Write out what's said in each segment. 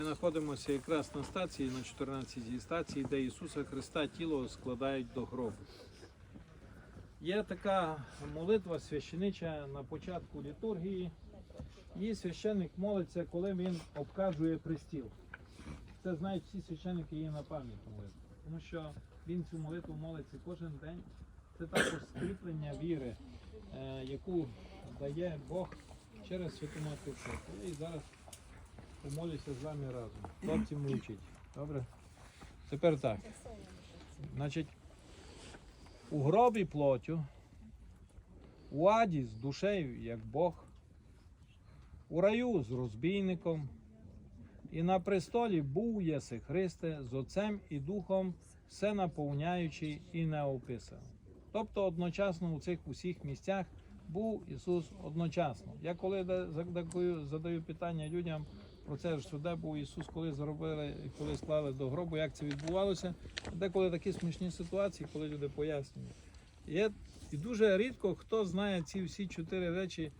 Ми знаходимося якраз на стації, на 14-й стації, де Ісуса Христа тіло складають до гробу. Є така молитва священича на початку літургії. І священник молиться, коли він обкажує престіл. Це знають всі священники її на пам'ять молитву. Тому що він цю молитву молиться кожен день. Це також скріплення віри, е, яку дає Бог через святу Матір Церкву. І зараз помолюся з вами разом. Хлопці мовчіть. Добре? Тепер так. Значить, у гробі плотю, у аді з душею, як Бог, у раю з розбійником, і на престолі був єси Христе з Отцем і Духом, все наповняючий і неописаний. Тобто одночасно у цих усіх місцях був Ісус одночасно. Я коли задаю питання людям про це ж де був Ісус, коли зробили, коли склали до гробу, як це відбувалося. Деколи такі смішні ситуації, коли люди пояснюють. Є, і дуже рідко хто знає ці всі чотири речі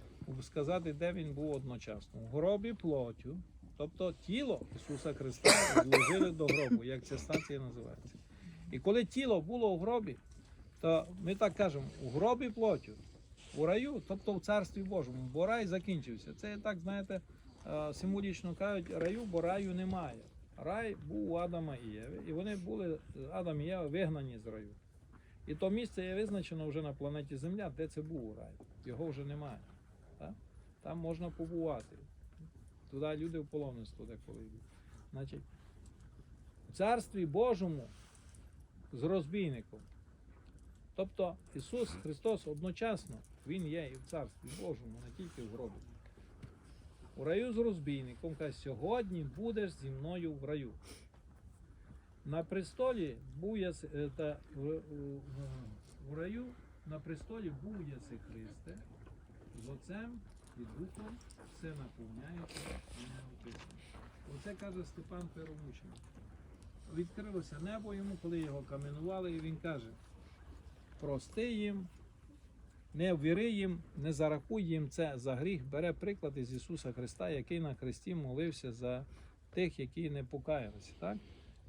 сказати, де він був одночасно. В гробі плотю, тобто тіло Ісуса Христа зложили до гробу, як ця стація називається. І коли тіло було в гробі, то ми так кажемо, у гробі плотю, у раю, тобто в Царстві Божому, бо рай закінчився. Це так, знаєте, символічно кажуть, раю, бо раю немає. Рай був у Адама і Єви, і вони були, Адам і Єва, вигнані з раю. І то місце є визначено вже на планеті Земля, де це був рай. Його вже немає. Так? Там можна побувати. Туди люди в паломництво деколи йдуть. Значить, в Царстві Божому з розбійником. Тобто Ісус Христос одночасно Він є і в Царстві Божому, не тільки в гробі. У раю з розбійником каже, сьогодні будеш зі мною в раю. На престолі був єси, е, та, в, в- раю на престолі був єси Христе, з Отцем і Духом все наповняючи і не. Оце каже Степан Перемучений. Відкрилося небо йому, коли його каменували, і він каже: прости їм, не ввіри їм, не зарахуй їм це за гріх. Бере приклад із Ісуса Христа, який на хресті молився за тих, які не покаялися. Так?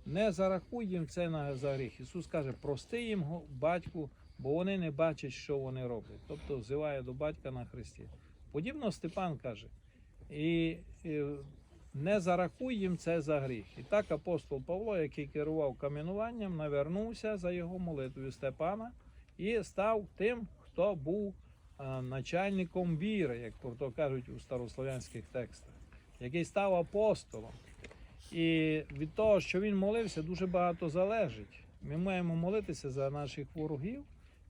Не зарахуй їм це на за гріх. Ісус каже, прости їм батьку, бо вони не бачать, що вони роблять. Тобто взиває до батька на хресті. Подібно Степан каже, і, і не зарахуй їм це за гріх. І так апостол Павло, який керував кам'януванням, навернувся за його молитвою Степана і став тим, хто був начальником віри, як то кажуть у старослов'янських текстах, який став апостолом. І від того, що він молився, дуже багато залежить. Ми маємо молитися за наших ворогів,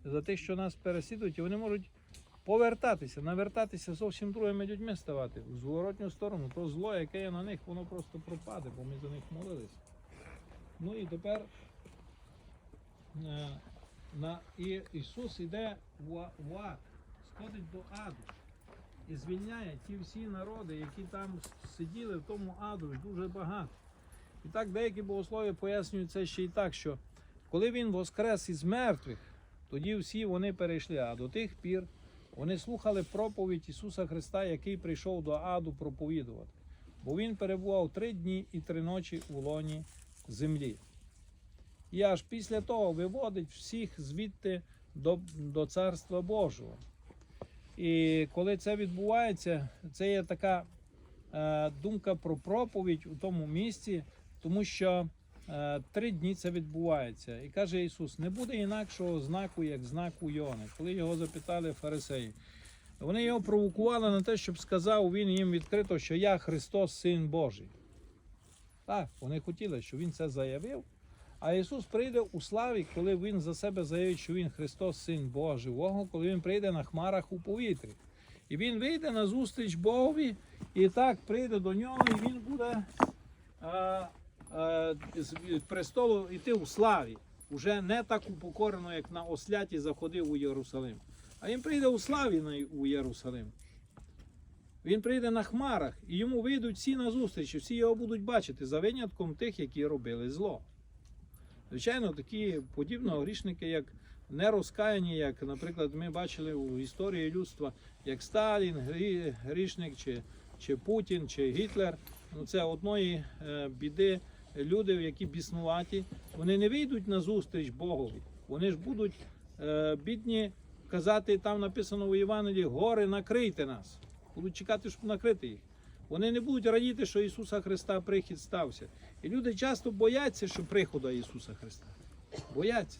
за тих, що нас переслідують, і вони можуть повертатися, навертатися зовсім другими людьми ставати в зворотню сторону. То зло, яке є на них, воно просто пропаде, бо ми за них молилися. Ну і тепер е, на, Ісус іде в, в ад, сходить до аду і звільняє ті всі народи, які там сиділи в тому аду, дуже багато. І так деякі богослови пояснюють це ще й так, що коли він воскрес із мертвих, тоді всі вони перейшли, а до тих пір вони слухали проповідь Ісуса Христа, який прийшов до аду проповідувати. Бо Він перебував три дні і три ночі у лоні землі. І аж після того виводить всіх звідти до, до Царства Божого. І коли це відбувається, це є така е, думка про проповідь у тому місці, тому що е, три дні це відбувається. І каже Ісус: не буде інакшого знаку, як знак у Йони. Коли його запитали фарисеї, вони його провокували на те, щоб сказав він їм відкрито, що я Христос, Син Божий. Так, вони хотіли, щоб він це заявив. А Ісус прийде у славі, коли Він за себе заявить, що Він Христос, Син Божого, коли Він прийде на хмарах у повітрі. І Він вийде на зустріч Богові, і так прийде до нього, і Він буде а, а, з престолу йти у славі. Уже не так упокорено, як на осляті заходив у Єрусалим. А він прийде у славі на- у Єрусалим. Він прийде на хмарах, і йому вийдуть всі на зустріч, всі його будуть бачити за винятком тих, які робили зло. Звичайно, такі подібно грішники, як нерозкаяні, як, наприклад, ми бачили у історії людства, як Сталін, грішник, чи, чи Путін, чи Гітлер. ну це одної е, біди люди, які біснуваті, вони не вийдуть на зустріч Богові. Вони ж будуть е, бідні казати, там написано у Євангелії, гори накрийте нас. Будуть чекати, щоб накрити їх. Вони не будуть радіти, що Ісуса Христа прихід стався. І люди часто бояться, що приходу Ісуса Христа. Бояться.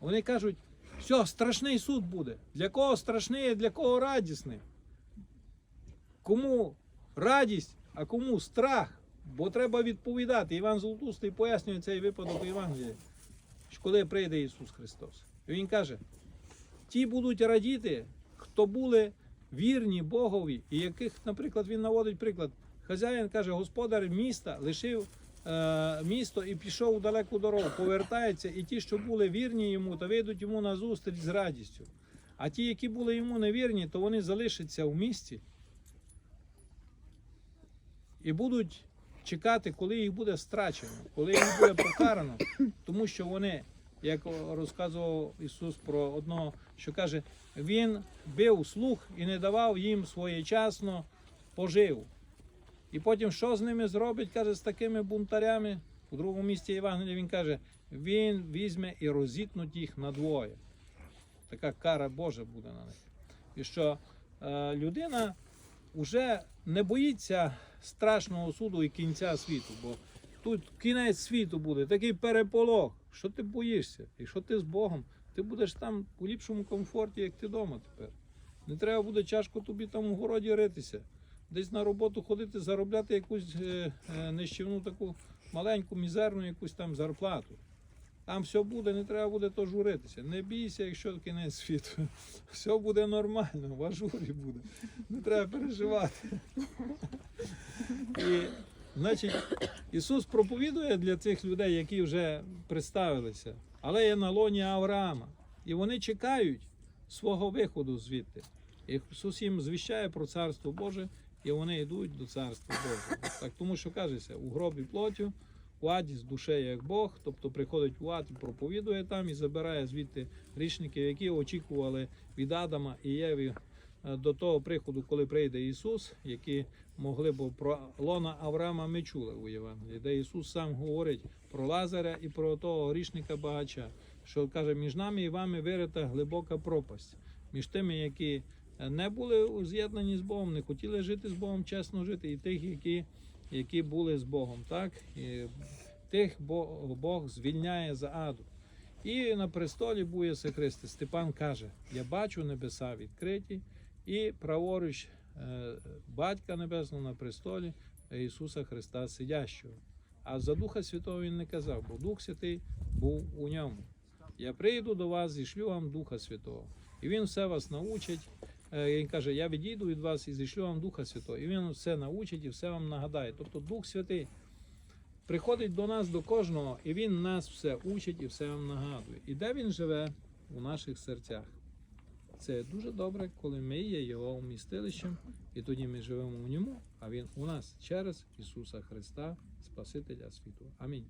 Вони кажуть, все, страшний суд буде. Для кого страшний, а для кого радісний? Кому радість, а кому страх? Бо треба відповідати. Іван Золотустий пояснює цей випадок у Євангелії, коли прийде Ісус Христос. І Він каже: ті будуть радіти, хто були вірні Богові, і яких, наприклад, він наводить приклад. Хазяїн каже, господар міста лишив е, місто і пішов у далеку дорогу, повертається, і ті, що були вірні йому, то вийдуть йому на зустріч з радістю. А ті, які були йому невірні, то вони залишаться в місті і будуть чекати, коли їх буде страчено, коли їх буде покарано, тому що вони, як розказував Ісус про одного, що каже, Він бив слух і не давав їм своєчасно поживу. І потім що з ними зробить, каже, з такими бунтарями? У другому місці Євангелія він каже, він візьме і розітнуть їх надвоє. Така кара Божа буде на них. І що е, людина вже не боїться страшного суду і кінця світу, бо тут кінець світу буде, такий переполох. Що ти боїшся? Якщо ти з Богом, ти будеш там у ліпшому комфорті, як ти вдома тепер. Не треба буде чашку тобі там у городі ритися, десь на роботу ходити, заробляти якусь е, е, нищівну таку маленьку, мізерну якусь там зарплату. Там все буде, не треба буде то журитися. Не бійся, якщо кінець світу. Все буде нормально, в ажурі буде. Не треба переживати. І, значить, Ісус проповідує для цих людей, які вже представилися, але є на лоні Авраама. І вони чекають свого виходу звідти. І Ісус їм звіщає про Царство Боже, і вони йдуть до Царства Божого. Так тому що кажеться, у гробі плотю, у аді з душею як Бог, тобто приходить в ад проповідує там і забирає звідти річників, які очікували від Адама і Єві до того приходу, коли прийде Ісус, які могли б про лона Авраама ми чули у Євангелії, де Ісус сам говорить про Лазаря і про того грішника багача, що каже, між нами і вами вирита глибока пропасть, між тими, які е, не були з'єднані з Богом, не хотіли жити з Богом, чесно жити, і тих, які, які були з Богом. Так? І тих Бог, звільняє за аду. І на престолі бує Христе. Степан каже: Я бачу небеса відкриті, і праворуч е, Батька Небесного на престолі Ісуса Христа сидящого. А за Духа Святого Він не казав, бо Дух Святий був у ньому. Я прийду до вас і шлю вам Духа Святого. І Він все вас научить. Е, Він каже, я відійду від вас і зішлю вам Духа Святого. І Він все научить і все вам нагадає. Тобто Дух Святий приходить до нас, до кожного, і Він нас все учить і все вам нагадує. І де Він живе? У наших серцях. Це дуже добре, коли ми є Його вмістилищем, і тоді ми живемо в ньому, а Він у нас через Ісуса Христа, Спасителя світу. Амінь.